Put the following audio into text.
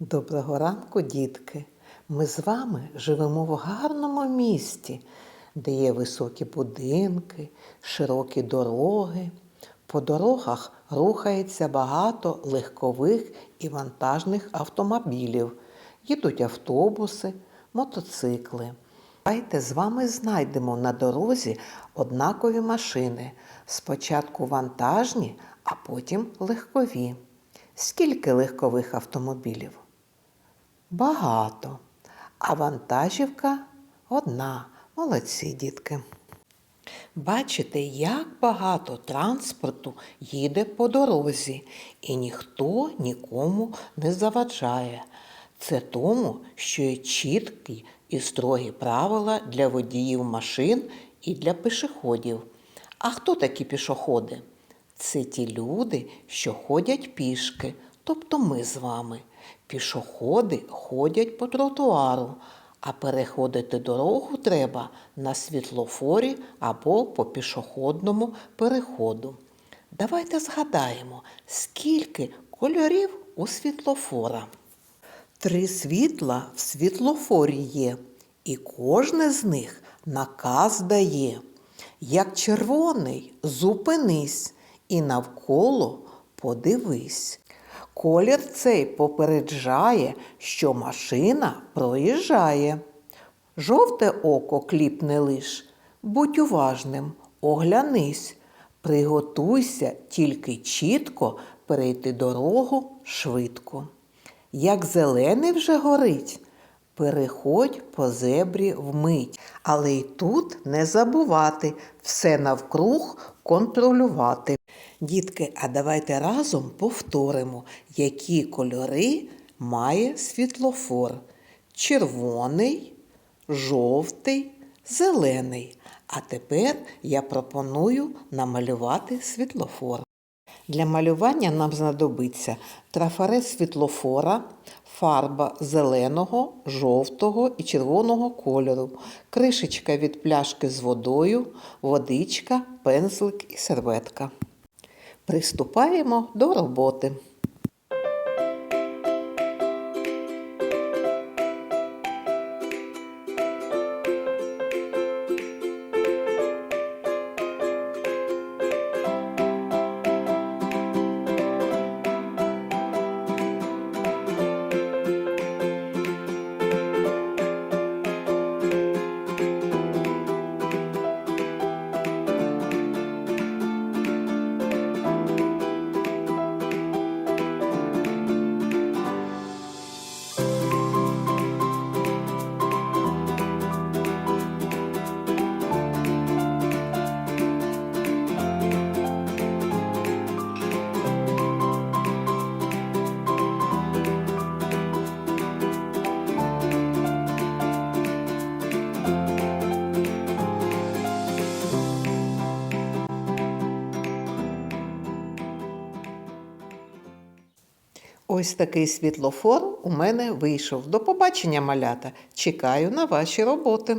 Доброго ранку, дітки! Ми з вами живемо в гарному місті, де є високі будинки, широкі дороги. По дорогах рухається багато легкових і вантажних автомобілів. Їдуть автобуси, мотоцикли. Давайте з вами знайдемо на дорозі однакові машини. Спочатку вантажні, а потім легкові. Скільки легкових автомобілів? Багато. А вантажівка одна. Молодці, дітки. Бачите, як багато транспорту їде по дорозі, і ніхто нікому не заваджає. Це тому, що є чіткі і строгі правила для водіїв машин і для пішоходів. А хто такі пішоходи? Це ті люди, що ходять пішки, тобто ми з вами. Пішоходи ходять по тротуару, а переходити дорогу треба на світлофорі або по пішохідному переходу. Давайте згадаємо, скільки кольорів у світлофора. Три світла в світлофорі є, і кожне з них наказ дає. Як червоний, зупинись і навколо подивись. Колір цей попереджає, що машина проїжджає. Жовте око кліпне лиш, будь уважним, оглянись, приготуйся тільки чітко перейти дорогу швидко. Як зелений вже горить, переходь по зебрі вмить, але й тут не забувати все навкруг контролювати. Дітки, а давайте разом повторимо, які кольори має світлофор: червоний, жовтий, зелений. А тепер я пропоную намалювати світлофор. Для малювання нам знадобиться трафарет світлофора, фарба зеленого, жовтого і червоного кольору, кришечка від пляшки з водою, водичка, пензлик і серветка. Приступаємо до роботи. Ось такий світлофор у мене вийшов. До побачення, малята. Чекаю на ваші роботи.